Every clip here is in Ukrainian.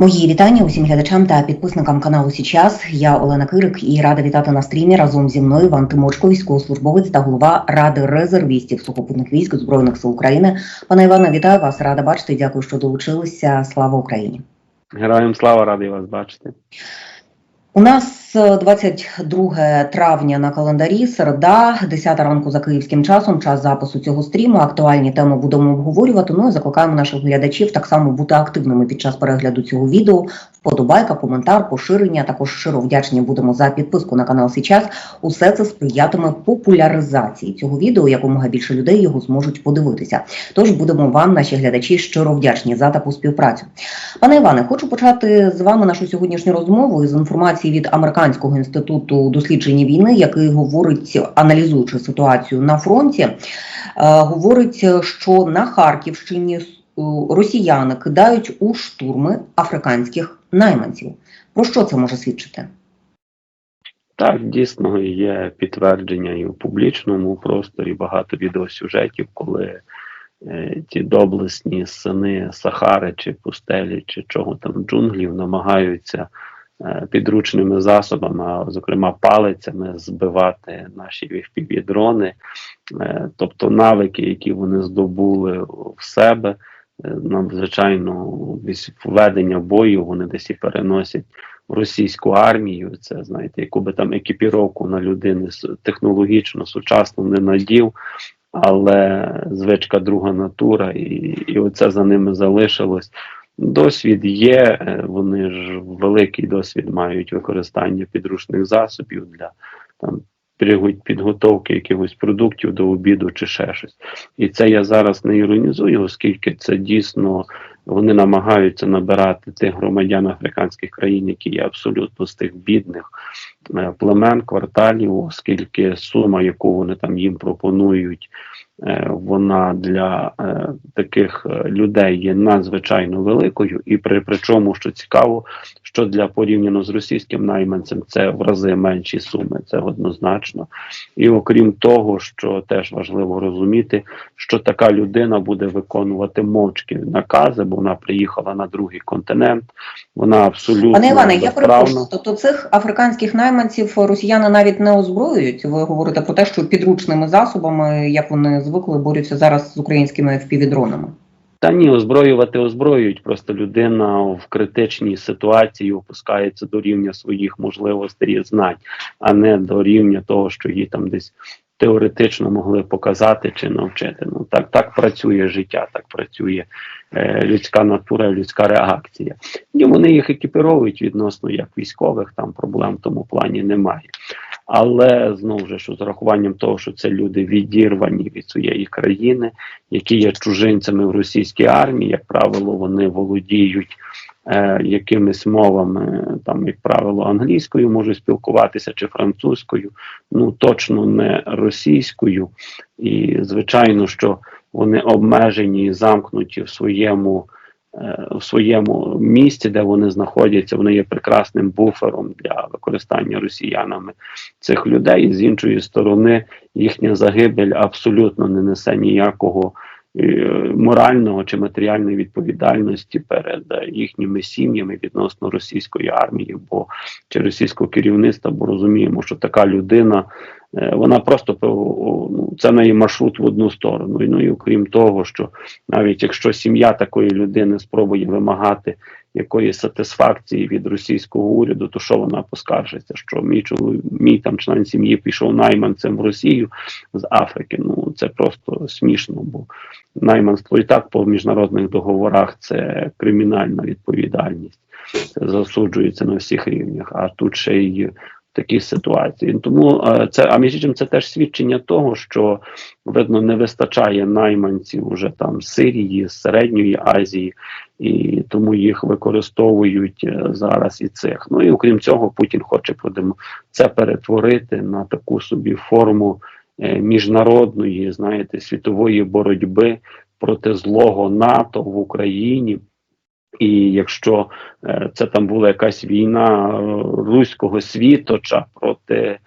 Мої вітання усім глядачам та підписникам каналу Січас. Я Олена Кирик і рада вітати на стрімі разом зі мною Іван Тимочко, військовослужбовець та голова Ради резервістів сухопутних військ Збройних сил України. Пане Іване, вітаю вас, рада бачити. Дякую, що долучилися. Слава Україні! Героям слава радий вас бачити. У нас е, 22 травня на календарі, середа, 10 ранку за київським часом, час запису цього стріму. Актуальні теми будемо обговорювати. Ну і закликаємо наших глядачів так само бути активними під час перегляду цього відео. Вподобайка, коментар, поширення. Також щиро вдячні будемо за підписку на канал Січас. Усе це сприятиме популяризації цього відео. Якомога більше людей його зможуть подивитися. Тож будемо вам, наші глядачі, щиро вдячні за таку співпрацю. Пане Іване, хочу почати з вами нашу сьогоднішню розмову з інформації від Американського інституту дослідження війни, який говорить, аналізуючи ситуацію на фронті, е, говорить, що на Харківщині е, росіяни кидають у штурми африканських найманців. Про що це може свідчити? Так, дійсно є підтвердження і в публічному просторі багато відеосюжетів, коли е, ті доблесні сини Сахари чи пустелі, чи чого там джунглів намагаються підручними засобами, зокрема палицями, збивати наші впівдрони, е, тобто навики, які вони здобули в себе. е, Надзвичайно десь введення бою вони десь і переносять в російську армію. Це знаєте, яку би там екіпіровку на людини технологічно сучасно не надів, але звичка друга натура, і, і оце за ними залишилось. Досвід є, е, вони ж великий досвід мають використання підручних засобів для там підготовки якихось продуктів до обіду чи ще щось. І це я зараз не іронізую, оскільки це дійсно вони намагаються набирати тих громадян африканських країн, які є абсолютно з тих бідних е, племен, кварталів, оскільки сума, яку вони там їм пропонують, е, вона для е, таких людей є надзвичайно великою, і при причому, що цікаво, що для порівняно з російським найманцем це в рази менші суми, це однозначно. І окрім того, що теж важливо розуміти, що така людина буде виконувати мовчки накази, бо вона приїхала на другий континент. Вона абсолютно Пане Іване, я перепрошую. Тобто цих африканських найманців росіяни навіть не озброюють. Ви говорите про те, що підручними засобами, як вони звикли, борються зараз з українськими впівдронами. Та ні, озброювати озброюють. Просто людина в критичній ситуації опускається до рівня своїх можливостей і знань, а не до рівня того, що їй там десь теоретично могли показати чи навчити. Ну так, так працює життя, так працює е, людська натура, людська реакція. І вони їх екіпіровують відносно як військових, там проблем в тому плані немає. Але знову ж що з урахуванням того, що це люди відірвані від своєї країни, які є чужинцями в російській армії, як правило, вони володіють е, якимись мовами, там, як правило, англійською можуть спілкуватися чи французькою, ну точно не російською. І звичайно, що вони обмежені і замкнуті в своєму. Е, В своєму місці, де вони знаходяться, вони є прекрасним буфером для використання росіянами цих людей. З іншої сторони, їхня загибель абсолютно не несе ніякого е, морального чи матеріальної відповідальності перед е, їхніми сім'ями відносно російської армії, бо чи російського керівництва, бо розуміємо, що така людина. Вона просто це неї маршрут в одну сторону. Ну і окрім того, що навіть якщо сім'я такої людини спробує вимагати якоїсь сатисфакції від російського уряду, то що вона поскаржиться? Що мій чоловік, мій там член сім'ї пішов найманцем в Росію з Африки? Ну це просто смішно, бо найманство і так по міжнародних договорах це кримінальна відповідальність. Це засуджується на всіх рівнях. А тут ще й такі ситуації. Тому е, це а між іншим це теж свідчення того, що видно не вистачає найманців уже там Сирії, середньої Азії, і тому їх використовують е, зараз і цих. Ну і окрім цього, Путін хоче продемо це перетворити на таку собі форму е, міжнародної, знаєте, світової боротьби проти злого НАТО в Україні. І якщо е, це там була якась війна е, руського світоча проти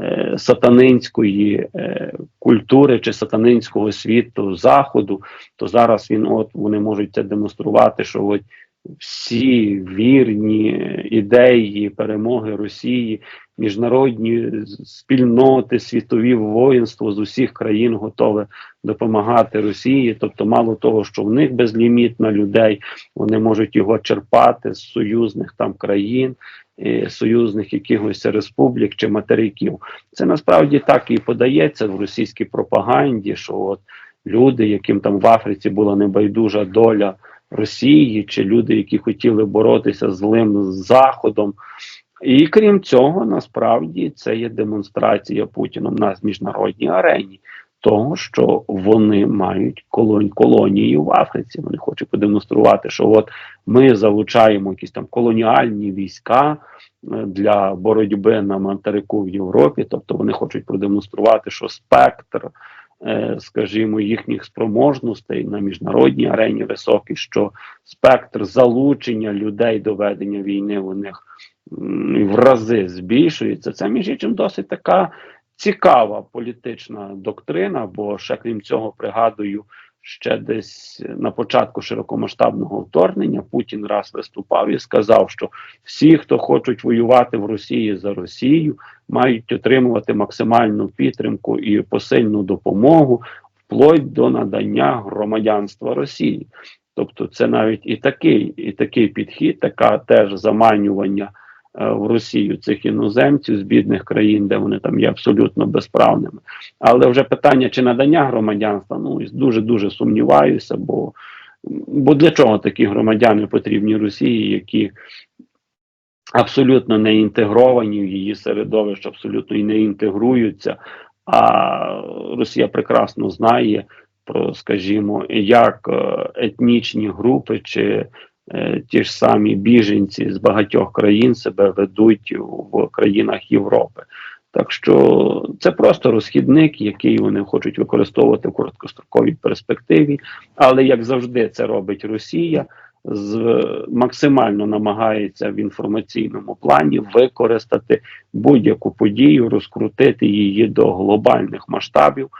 е, сатанинської культури чи сатанинського світу заходу, то зараз він от вони можуть це демонструвати, що от всі вірні ідеї перемоги Росії, міжнародні спільноти, світові воїнство з усіх країн готове допомагати Росії. Тобто, мало того, що в них безлімітно людей, вони можуть його черпати з союзних там країн, е, союзних якихось республік чи материків. Це насправді так і подається в російській пропаганді, що от люди, яким там в Африці була небайдужа доля Росії, чи люди, які хотіли боротися з злим заходом. І крім цього, насправді це є демонстрація Путіном на міжнародній арені того, що вони мають колон колонії в Африці. Вони хочуть продемонструвати, що от ми залучаємо якісь там колоніальні війська е, для боротьби на материку в Європі. Тобто вони хочуть продемонструвати, що спектр, скажімо, їхніх спроможностей на міжнародній арені високий, що спектр залучення людей до ведення війни у них в рази збільшується. Це між іншим досить така цікава політична доктрина, бо ще крім цього пригадую. Ще десь на початку широкомасштабного вторгнення Путін раз виступав і сказав, що всі, хто хочуть воювати в Росії за Росію, мають отримувати максимальну підтримку і посильну допомогу вплоть до надання громадянства Росії. Тобто, це навіть і такий, і такий підхід, така теж заманювання в Росію цих іноземців з бідних країн, де вони там є абсолютно безправними. Але вже питання чи надання громадянства, ну дуже дуже сумніваюся, бо, бо для чого такі громадяни потрібні Росії, які абсолютно не інтегровані в її середовище, абсолютно і не інтегруються. А Росія прекрасно знає про, скажімо, як е, етнічні групи чи е, ті ж самі біженці з багатьох країн себе ведуть в країнах Європи. Так що це просто розхідник, який вони хочуть використовувати в короткостроковій перспективі. Але як завжди, це робить Росія. З максимально намагається в інформаційному плані використати будь-яку подію, розкрутити її до глобальних масштабів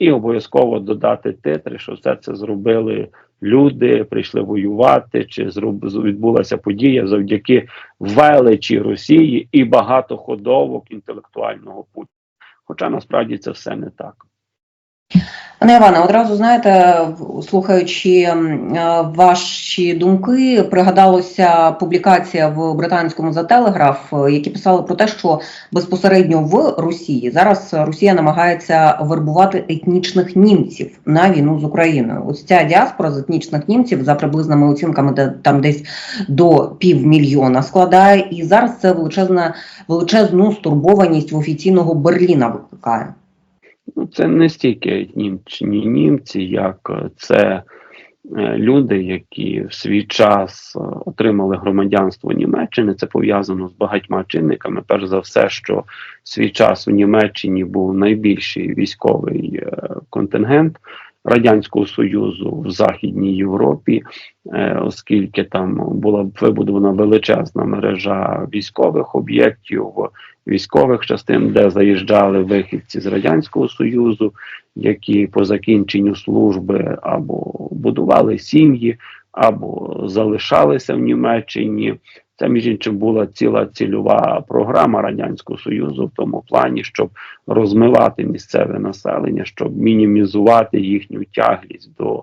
і обов'язково додати титри, що все це зробили люди, прийшли воювати, чи зроб... відбулася подія завдяки величі Росії і багатоходовок інтелектуального Путіна. Хоча насправді це все не так. Пане Іване, одразу знаєте, слухаючи е, ваші думки, пригадалося публікація в британському Telegraph, е, які писали про те, що безпосередньо в Росії зараз Росія намагається вербувати етнічних німців на війну з Україною. Ось ця діаспора з етнічних німців за приблизними оцінками, де там десь до півмільйона складає, і зараз це величезна величезну стурбованість в офіційного Берліна викликає. Ну, це не стільки німчні німці, як е, це е, люди, які в свій час е, отримали громадянство Німеччини. Це пов'язано з багатьма чинниками. Перш за все, що в свій час у Німеччині був найбільший військовий контингент. Радянського Союзу в Західній Європі, е, оскільки там була вибудована величезна мережа військових об'єктів, військових частин, де заїжджали вихідці з Радянського Союзу, які по закінченню служби або будували сім'ї, або залишалися в Німеччині. Це між іншим була ціла цільова програма радянського союзу в тому плані, щоб розмивати місцеве населення, щоб мінімізувати їхню тяглість до е,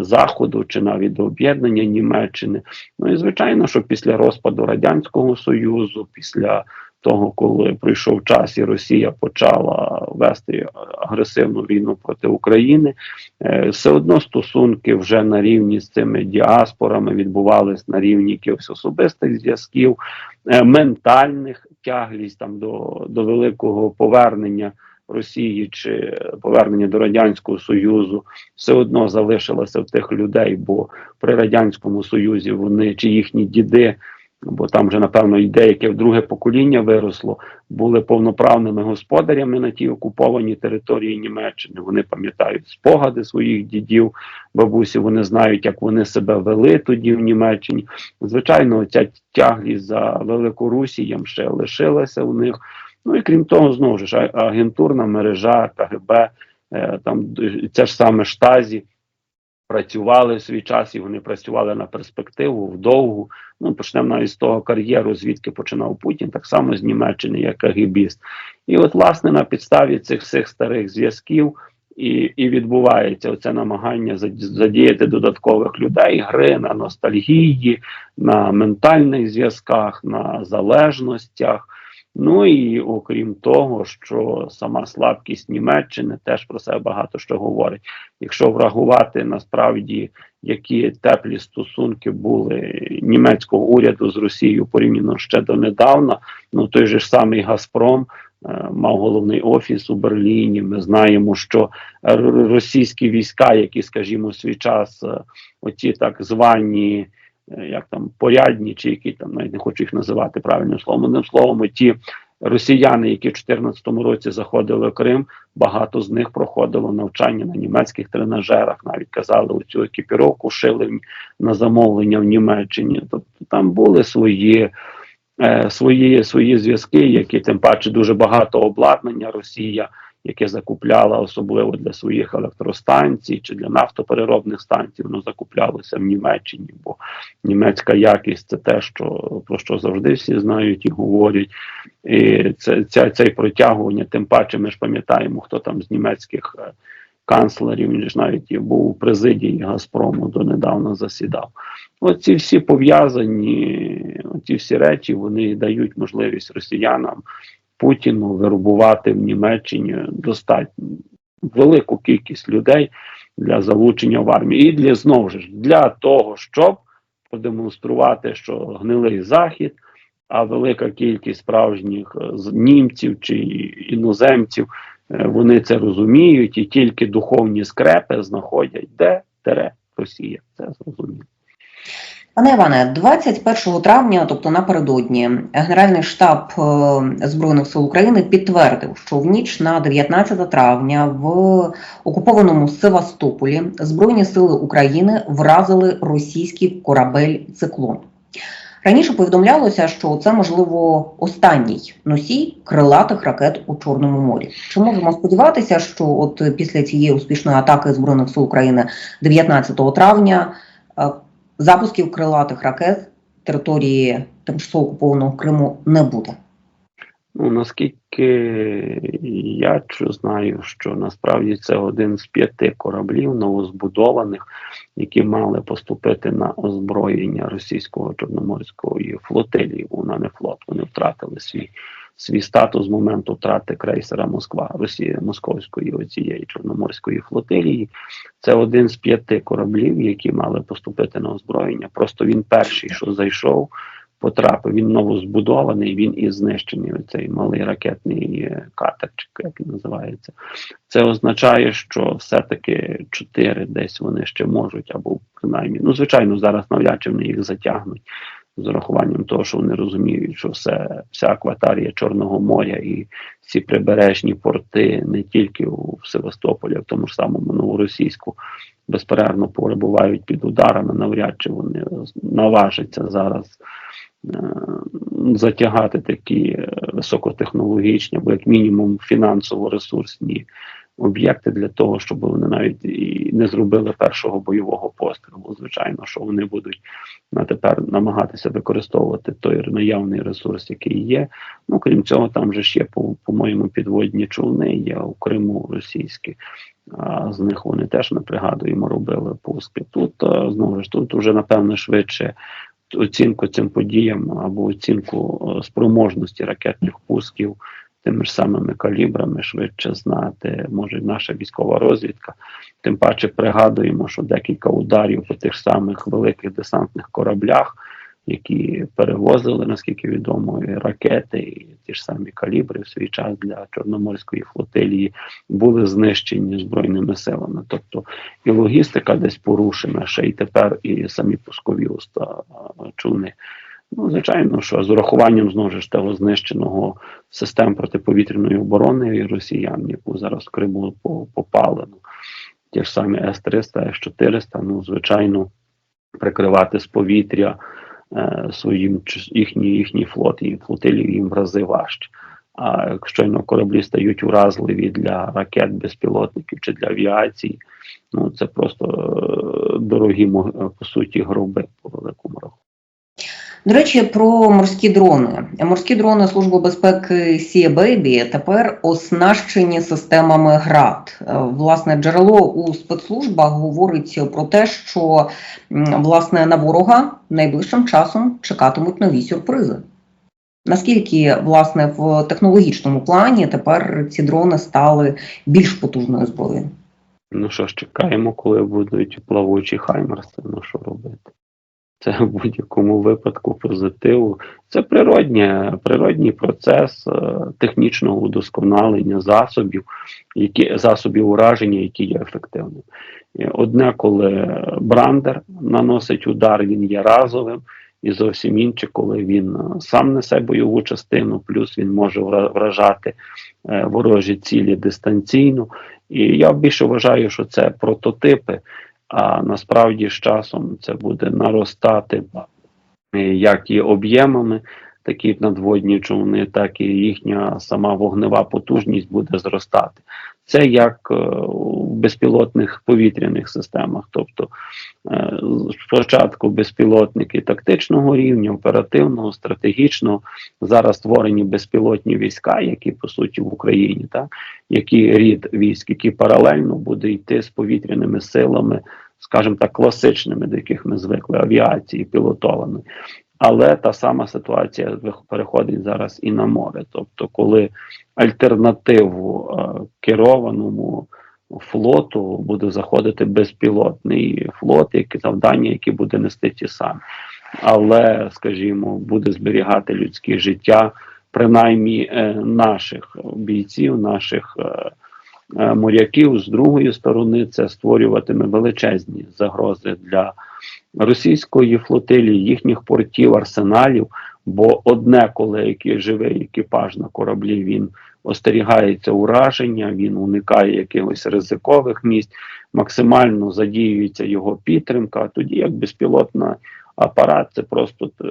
заходу чи навіть до об'єднання Німеччини. Ну і звичайно, що після розпаду радянського союзу, після того, коли прийшов час, і Росія почала вести агресивну війну проти України, е, все одно стосунки вже на рівні з цими діаспорами відбувались на рівні якихось особистих зв'язків, е, ментальних тяглість там до, до великого повернення. Росії чи повернення до радянського союзу все одно залишилося в тих людей, бо при радянському союзі вони чи їхні діди бо там вже напевно і деяке друге покоління виросло, були повноправними господарями на тій окупованій території Німеччини. Вони пам'ятають спогади своїх дідів, бабусі. Вони знають, як вони себе вели тоді в Німеччині. Звичайно, ця тяглість за Великорусієм ще лишилася у них. Ну і крім того, знову ж агентурна мережа КГБ, е, там ця ж саме штазі працювали в свій час, і вони працювали на перспективу вдовгу. Ну почнемо навіть з того кар'єру, звідки починав Путін, так само з Німеччини, як КГБіст. І от, власне, на підставі цих всіх старих зв'язків. І і відбувається оце намагання задіяти додаткових людей, гри на ностальгії, на ментальних зв'язках, на залежностях. Ну і окрім того, що сама слабкість Німеччини теж про себе багато що говорить. Якщо врахувати насправді, які теплі стосунки були німецького уряду з Росією порівняно ще донедавна, ну той же ж самий Газпром. Е, мав головний офіс у Берліні. Ми знаємо, що російські війська, які, скажімо, в свій час, е, оті так звані як там порядні, чи які там навіть не хочу їх називати правильним словом. Одним словом, ті росіяни, які в 2014 році заходили в Крим, багато з них проходило навчання на німецьких тренажерах. Навіть казали цю екіпіровку шили на замовлення в Німеччині. Тобто там були свої. Е, свої свої зв'язки, які тим паче дуже багато обладнання Росія яке закупляла особливо для своїх електростанцій чи для нафтопереробних станцій, воно закуплялося в Німеччині, бо німецька якість це те, що про що завжди всі знають і говорять. І це ця цей протягування, тим паче, ми ж пам'ятаємо, хто там з німецьких. Е, канцлерів, він ж навіть був у президії Газпрому донедавна засідав. Оці всі пов'язані, ці всі речі вони дають можливість росіянам Путіну вербувати в Німеччині достатньо велику кількість людей для залучення в армію. І для знову ж для того, щоб продемонструвати, що гнилий захід, а велика кількість справжніх е, німців чи іноземців е, вони це розуміють, і тільки духовні скрепи знаходять де тере Росія. Це зрозуміло. Пане Іване, 21 травня, тобто напередодні, Генеральний штаб е, збройних сил України підтвердив, що в ніч на 19 травня в окупованому Севастополі Збройні сили України вразили російський корабель циклон. Раніше повідомлялося, що це можливо останній носій крилатих ракет у Чорному морі. Чи можемо сподіватися, що от після цієї успішної атаки збройних сил України 19 травня е, запусків крилатих ракет території тимчасово окупованого Криму не буде. Ну наскільки я знаю, що насправді це один з п'яти кораблів новозбудованих, які мали поступити на озброєння російського чорноморської флотилії. Вона не флот, вони втратили свій свій статус з моменту втрати крейсера Москва Росії Московської оцієї Чорноморської флотилії. Це один з п'яти кораблів, які мали поступити на озброєння. Просто він перший, що зайшов, потрапив. Він новозбудований, він і знищений. Цей малий ракетний е, катерчик, як він називається. Це означає, що все-таки чотири десь вони ще можуть, або принаймні, ну звичайно, зараз навряд чи вони їх затягнуть з урахуванням того, що вони розуміють, що все, вся акваторія Чорного моря і ці прибережні порти не тільки у Севастополі, а в тому ж самому новоросійську безперервно перебувають під ударами. Навряд чи вони наважаться зараз. Е, затягати такі е, високотехнологічні або як мінімум фінансово ресурсні об'єкти для того, щоб вони навіть і не зробили першого бойового пострілу. Звичайно, що вони будуть на тепер намагатися використовувати той наявний ресурс, який є. Ну крім цього, там же ж є по-моєму підводні човни, є у Криму російські. А з них вони теж ми пригадуємо, робили пуски. Тут знову ж тут вже напевно швидше оцінку цим подіям або оцінку спроможності ракетних пусків тими ж самими калібрами швидше знати, може наша військова розвідка. Тим паче пригадуємо, що декілька ударів по тих самих великих десантних кораблях, які перевозили, наскільки відомо, і ракети, і ті ж самі калібри в свій час для Чорноморської флотилії були знищені збройними силами. Тобто і логістика десь порушена, ще й тепер і самі пускові уста човни. Ну, звичайно, що з урахуванням знову ж того знищеного систем протиповітряної оборони росіян, яку зараз в Криму попали, ну, ті ж самі С-300, С-400, ну, звичайно, прикривати з повітря е, своїм їхній їхній флот і флотилів їм в рази важче. А щойно кораблі стають уразливі для ракет, безпілотників чи для авіації, ну це просто е, дорогі по суті гроби по великому рахунку. До речі, про морські дрони. Морські дрони Служби безпеки Baby тепер оснащені системами ГРАД. Е, Власне, джерело у спецслужбах говорить про те, що власне на ворога найближчим часом чекатимуть нові сюрпризи. Наскільки власне в технологічному плані тепер ці дрони стали більш потужною зброєю? Ну що ж, чекаємо, коли будуть плавучі хаймерси. Ну що робити? Це в будь-якому випадку позитиву. Це природнє, природній процес е, технічного удосконалення засобів, які засобів ураження, які є ефективними. Одне, коли брандер наносить удар, він є разовим, і зовсім інше, коли він е, сам несе бойову частину, плюс він може вражати е, ворожі цілі дистанційно. І я більше вважаю, що це прототипи, а насправді з часом це буде наростати як і об'ємами, такі надводні човни, так і їхня сама вогнева потужність буде зростати. Це як е, у безпілотних повітряних системах, тобто е, спочатку безпілотники тактичного рівня, оперативного, стратегічного. Зараз створені безпілотні війська, які по суті в Україні, так який рід військ, який паралельно буде йти з повітряними силами, скажімо так, класичними, до яких ми звикли авіації пілотованої. Але та сама ситуація переходить зараз і на море. Тобто, коли альтернативу е, керованому флоту буде заходити безпілотний флот, які завдання, які буде нести ті самі, але, скажімо, буде зберігати людське життя, принаймні е, наших бійців, наших е, моряків. З другої сторони, це створюватиме величезні загрози для російської флотилії, їхніх портів, арсеналів. Бо одне, коли який живий екіпаж на кораблі, він остерігається ураження, він уникає якихось ризикових місць, максимально задіюється його підтримка. Тоді як безпілотний апарат, це просто е,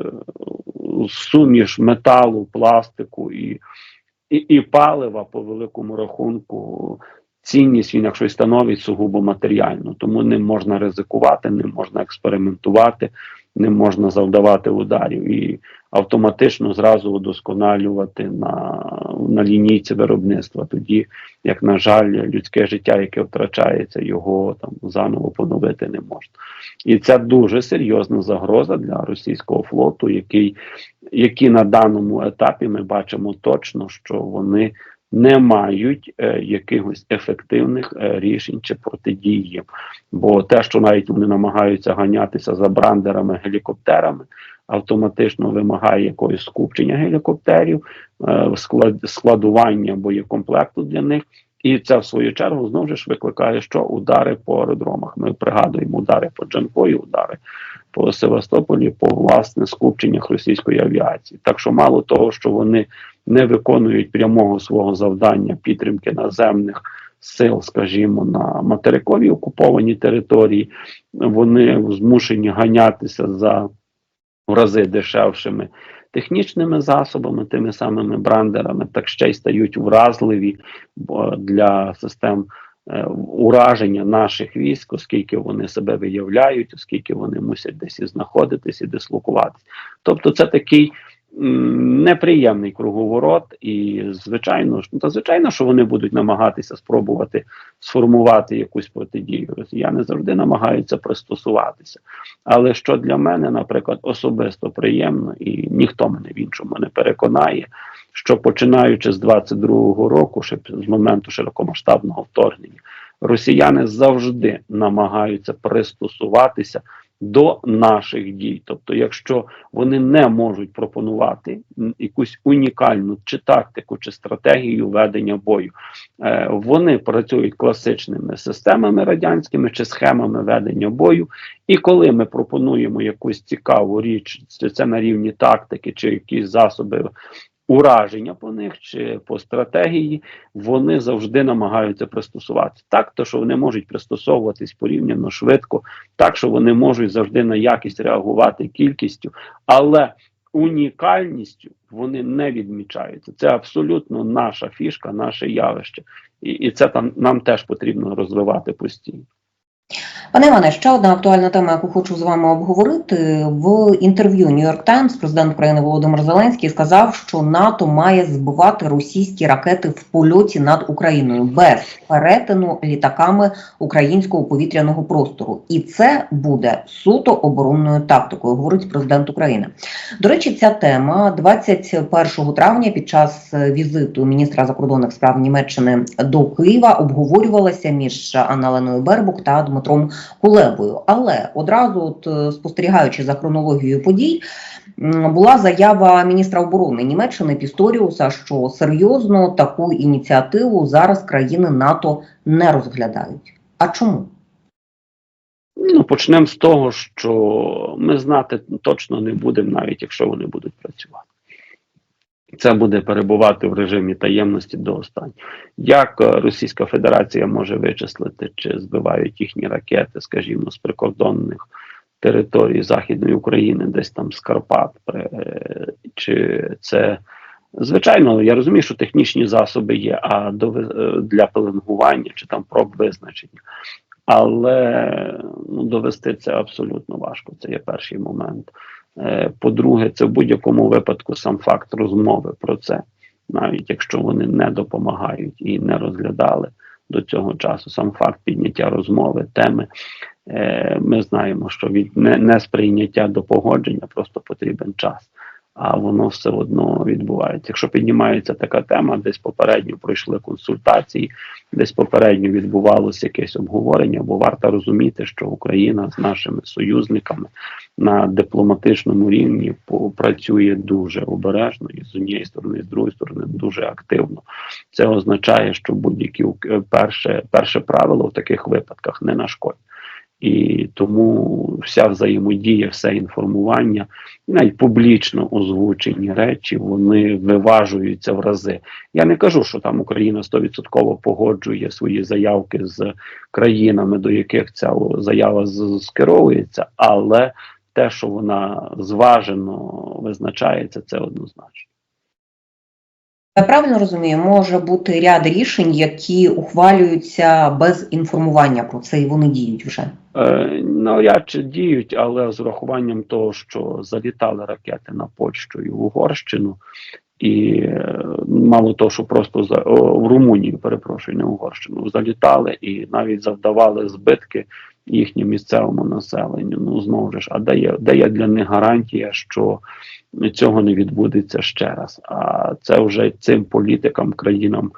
суміш металу, пластику і, і, і палива по великому рахунку. Цінність він, якщо й становить сугубо матеріальну, тому ним можна ризикувати, ним можна експериментувати, ним можна завдавати ударів і автоматично зразу удосконалювати на, на лінійці виробництва. Тоді, як на жаль, людське життя, яке втрачається, його там заново поновити не можна. І це дуже серйозна загроза для російського флоту, який, які на даному етапі ми бачимо точно, що вони не мають е, якихось ефективних е, рішень чи протидії. Бо те, що навіть вони намагаються ганятися за брандерами, гелікоптерами, автоматично вимагає якогось скупчення гелікоптерів, е, склад, складування боєкомплекту для них. І це в свою чергу знову ж викликає, що удари по аеродромах. Ми пригадуємо удари по Джанкою, удари по Севастополі, по власне скупченнях російської авіації. Так що мало того, що вони не виконують прямого свого завдання підтримки наземних сил, скажімо, на материковій окупованій території, вони змушені ганятися за в рази дешевшими технічними засобами, тими самими брандерами, так ще й стають вразливі для систем е, ураження наших військ, оскільки вони себе виявляють, оскільки вони мусять десь і знаходитись і дислокуватись. Тобто, це такий неприємний круговорот, і звичайно ж, ну та звичайно, що вони будуть намагатися спробувати сформувати якусь протидію. Росіяни завжди намагаються пристосуватися. Але що для мене, наприклад, особисто приємно, і ніхто мене в іншому не переконає, що починаючи з 22-го року, ще з моменту широкомасштабного вторгнення, росіяни завжди намагаються пристосуватися до наших дій. Тобто, якщо вони не можуть пропонувати якусь унікальну чи тактику, чи стратегію ведення бою, е, вони працюють класичними системами радянськими чи схемами ведення бою. І коли ми пропонуємо якусь цікаву річ, це на рівні тактики, чи якісь засоби ураження по них, чи по стратегії, вони завжди намагаються пристосуватися. Так, то що вони можуть пристосовуватись порівняно швидко, так що вони можуть завжди на якість реагувати кількістю, але унікальністю вони не відмічаються. Це абсолютно наша фішка, наше явище, і, і це там нам теж потрібно розвивати постійно. Пане Іване, ще одна актуальна тема, яку хочу з вами обговорити. В інтерв'ю New York Times президент України Володимир Зеленський сказав, що НАТО має збивати російські ракети в польоті над Україною без перетину літаками українського повітряного простору, і це буде суто оборонною тактикою, говорить президент України. До речі, ця тема 21 травня під час візиту міністра закордонних справ Німеччини до Києва обговорювалася між Анналеною Бербук та Дмитром Кулебою. Але одразу, от, е, спостерігаючи за хронологією подій, була заява міністра оборони Німеччини Пісторіуса, що серйозно таку ініціативу зараз країни НАТО не розглядають. А чому? Ну, почнемо з того, що ми знати точно не будемо, навіть якщо вони будуть працювати. Це буде перебувати в режимі таємності до останнього. Як е, Російська Федерація може вичислити, чи збивають їхні ракети, скажімо, з прикордонних територій Західної України, десь там з Карпат, е, чи це. Звичайно, я розумію, що технічні засоби є, а до, е, для пеленгування чи там проб визначення. Але ну, довести це абсолютно важко. Це є перший момент. Е, По-друге, це в будь-якому випадку сам факт розмови про це, навіть якщо вони не допомагають і не розглядали до цього часу. Сам факт підняття розмови, теми. Е, Ми знаємо, що від не, несприйняття до погодження просто потрібен час. А воно все одно відбувається. Якщо піднімається така тема, десь попередньо пройшли консультації, десь попередньо відбувалося якесь обговорення, бо варто розуміти, що Україна з нашими союзниками на дипломатичному рівні працює дуже обережно і з однієї сторони, і з другої сторони дуже активно. Це означає, що будь-які перше, перше правило в таких випадках не нашкодить. І тому вся взаємодія, все інформування, навіть публічно озвучені речі, вони виважуються в рази. Я не кажу, що там Україна 100% погоджує свої заявки з країнами, до яких ця заява скеровується, але те, що вона зважено визначається, це однозначно. Я правильно розумію, може бути ряд рішень, які ухвалюються без інформування про це, і вони діють вже. Е, навряд чи діють, але з урахуванням того, що залітали ракети на Польщу і в Угорщину, і е, мало того, що просто за в Румунію, перепрошую, не Угорщину, залітали і навіть завдавали збитки їхньому місцевому населенню. Ну знову ж, а дає, дає для них гарантія, що цього не відбудеться ще раз. А це вже цим політикам, країнам,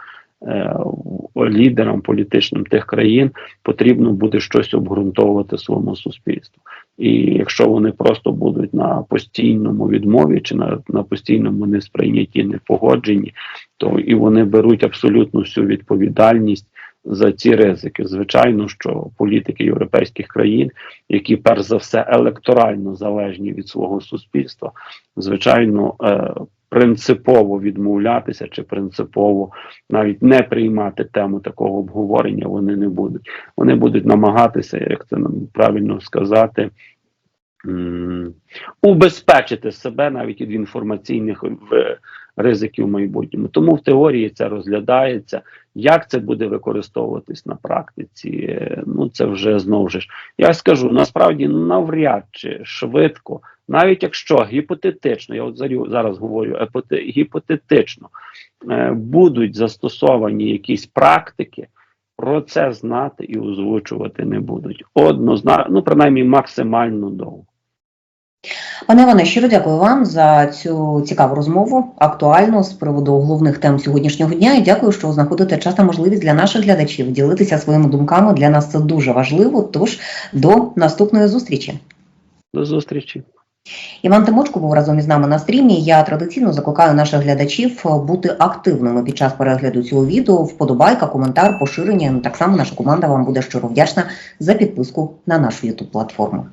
лідерам політичним тих країн потрібно буде щось обґрунтовувати своєму суспільству. І якщо вони просто будуть на постійному відмові чи на, на постійному несприйнятті, непогодженні, то і вони беруть абсолютно всю відповідальність за ці ризики. Звичайно, що політики європейських країн, які перш за все електорально залежні від свого суспільства, звичайно. Е, Принципово відмовлятися чи принципово навіть не приймати тему такого обговорення вони не будуть. Вони будуть намагатися, як це нам правильно сказати, убезпечити себе навіть від інформаційних ризиків в майбутньому. Тому в теорії це розглядається. Як це буде використовуватись на практиці? е, Ну це вже знову ж. Я скажу насправді навряд чи швидко, навіть якщо гіпотетично, я от зараз говорю гіпотетично, е, будуть застосовані якісь практики. Про це знати і озвучувати не будуть. Однозначно, ну принаймні максимально довго. Пане Іване, щиро дякую вам за цю цікаву розмову, актуальну з приводу головних тем сьогоднішнього дня. І дякую, що знаходите час та можливість для наших глядачів ділитися своїми думками. Для нас це дуже важливо. Тож до наступної зустрічі. До зустрічі. Іван Тимочко був разом із нами на стрімі. Я традиційно закликаю наших глядачів бути активними під час перегляду цього відео. Вподобайка, коментар, поширення. Ну, Так само наша команда вам буде щиро вдячна за підписку на нашу youtube платформу.